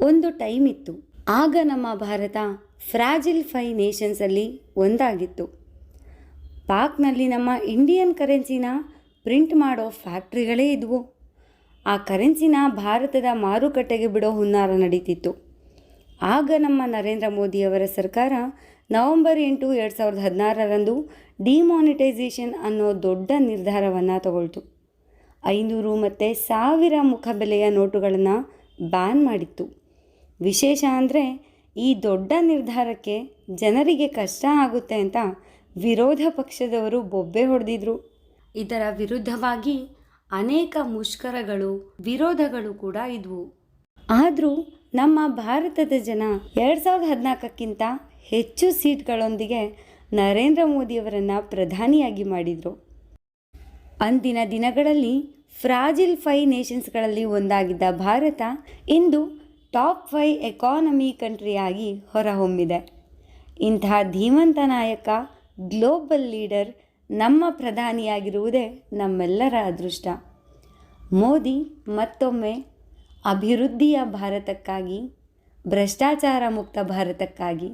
ಒಂದು ಟೈಮ್ ಇತ್ತು. ಆಗ ನಮ್ಮ ಭಾರತ ಫ್ರಾಜಿಲ್ ಫೈ ನೇಷನ್ಸಲ್ಲಿ ಒಂದಾಗಿತ್ತು. ಪಾಕ್ನಲ್ಲಿ ನಮ್ಮ ಇಂಡಿಯನ್ ಕರೆನ್ಸಿನ ಪ್ರಿಂಟ್ ಮಾಡೋ ಫ್ಯಾಕ್ಟ್ರಿಗಳೇ ಇದ್ವು. ಆ ಕರೆನ್ಸಿನ ಭಾರತದ ಮಾರುಕಟ್ಟೆಗೆ ಬಿಡೋ ಹುನ್ನಾರ ನಡೀತಿತ್ತು. ಆಗ ನಮ್ಮ ನರೇಂದ್ರ ಮೋದಿಯವರ ಸರ್ಕಾರ ನವೆಂಬರ್ ಎಂಟು ಎರಡು ಸಾವಿರದ ಹದಿನಾರರಂದು ಡಿಮಾನಿಟೈಸೇಷನ್ ಅನ್ನೋ ದೊಡ್ಡ ನಿರ್ಧಾರವನ್ನು ತಗೊಳ್ತು. ಐನೂರು ಮತ್ತು ಸಾವಿರ ಮುಖಬೆಲೆಯ ನೋಟುಗಳನ್ನು ಬ್ಯಾನ್ ಮಾಡಿತ್ತು. ವಿಶೇಷ ಅಂದರೆ ಈ ದೊಡ್ಡ ನಿರ್ಧಾರಕ್ಕೆ ಜನರಿಗೆ ಕಷ್ಟ ಆಗುತ್ತೆ ಅಂತ ವಿರೋಧ ಪಕ್ಷದವರು ಬೊಬ್ಬೆ ಹೊಡೆದಿದ್ರು. ಇದರ ವಿರುದ್ಧವಾಗಿ ಅನೇಕ ಮುಷ್ಕರಗಳು, ವಿರೋಧಗಳು ಕೂಡ ಇದ್ವು. ಆದರೂ ನಮ್ಮ ಭಾರತದ ಜನ ಎರಡು ಸಾವಿರದ ಹದಿನಾಲ್ಕಕ್ಕಿಂತ ಹೆಚ್ಚು ಸೀಟ್ಗಳೊಂದಿಗೆ ನರೇಂದ್ರ ಮೋದಿಯವರನ್ನು ಪ್ರಧಾನಿಯಾಗಿ ಮಾಡಿದರು. ಅಂದಿನ ದಿನಗಳಲ್ಲಿ ಫ್ರಾಜಿಲ್ ಫೈ ನೇಷನ್ಸ್ಗಳಲ್ಲಿ ಒಂದಾಗಿದ್ದ ಭಾರತ ಇಂದು ಟಾಪ್ ಫೈ ಎಕಾನಮಿ ಕಂಟ್ರಿಯಾಗಿ ಹೊರಹೊಮ್ಮಿದೆ. ಇಂತಹ ಧೀಮಂತ ನಾಯಕ, ಗ್ಲೋಬಲ್ ಲೀಡರ್, ನಮ್ಮ ಪ್ರಧಾನಿಯಾಗಿರುವುದೇ ನಮ್ಮೆಲ್ಲರ ಅದೃಷ್ಟ. ಮೋದಿ ಮತ್ತೊಮ್ಮೆ ಅಭಿವೃದ್ಧಿಯ ಭಾರತಕ್ಕಾಗಿ, ಭ್ರಷ್ಟಾಚಾರ ಮುಕ್ತ ಭಾರತಕ್ಕಾಗಿ